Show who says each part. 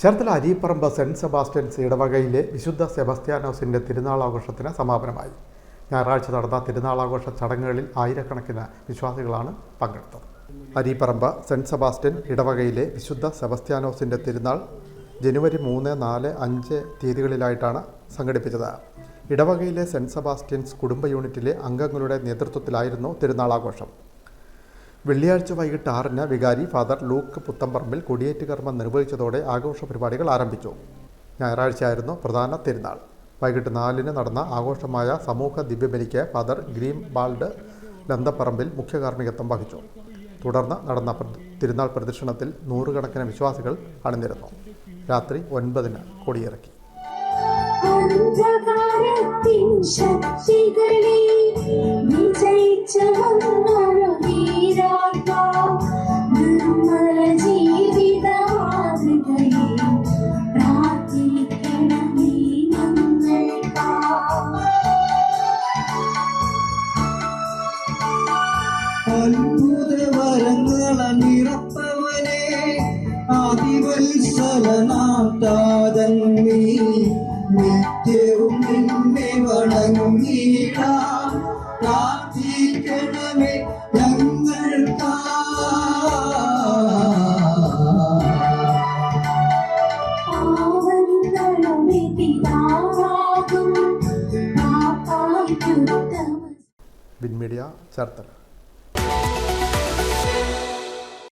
Speaker 1: Cherthala Areeparambu saint Sebastian's ഇടവകയിലെ വിശുദ്ധ സെബാസ്റ്റ്യാനോസിന്റെ തിരുനാളാഘോഷത്തിന് സമാപനമായി. ഞായറാഴ്ച നടന്ന തിരുനാളാഘോഷ ചടങ്ങുകളിൽ ആയിരക്കണക്കിന് വിശ്വാസികളാണ് പങ്കെടുത്തത്. അരീപ്പറമ്പ് സെന്റ് സെബാസ്റ്റ്യൻ ഇടവകയിലെ വിശുദ്ധ സെബാസ്റ്റ്യാനോസിന്റെ തിരുനാൾ ജനുവരി മൂന്ന് നാല് അഞ്ച് തീയതികളിലായിട്ടാണ് സംഘടിപ്പിച്ചത്. ഇടവകയിലെ സെന്റ് സെബാസ്റ്റ്യൻസ് കുടുംബ യൂണിറ്റിലെ അംഗങ്ങളുടെ നേതൃത്വത്തിലായിരുന്നു തിരുനാളാഘോഷം. വെള്ളിയാഴ്ച വൈകിട്ട് ആറിന് വികാരി ഫാദർ ലൂക്ക് പുത്തമ്പറമ്പിൽ കൊടിയേറ്റ് കർമ്മം നിർവഹിച്ചതോടെ ആഘോഷ പരിപാടികൾ ആരംഭിച്ചു. ഞായറാഴ്ചയായിരുന്നു പ്രധാന തിരുനാൾ. വൈകിട്ട് നാലിന് നടന്ന ആഘോഷമായ സമൂഹ ദിവ്യബലിക്ക് ഫാദർ ഗ്രീം ബാൾഡ് ലന്തപ്പറമ്പിൽ മുഖ്യ കാർമ്മികത്വം വഹിച്ചു. തുടർന്ന് നടന്ന തിരുനാൾ പ്രദക്ഷിണത്തിൽ നൂറുകണക്കിന് വിശ്വാസികൾ അണിനിരുന്നു. രാത്രി ഒൻപതിന് കൊടിയിറക്കി.
Speaker 2: ശക്തികളെ വിജയിച്ചു
Speaker 3: അത്ഭുതവരങ്ങള നിറപ്പവനെ. ആദിവത്സലനാട്ടാതന്മേ നിത്യവും നിന്നെ വണങ്ങിടാം പ്രാർത്ഥിക്കണമേ ഞങ്ങൾക്കാ
Speaker 1: വിൻമീഡിയ ചേർത്തല.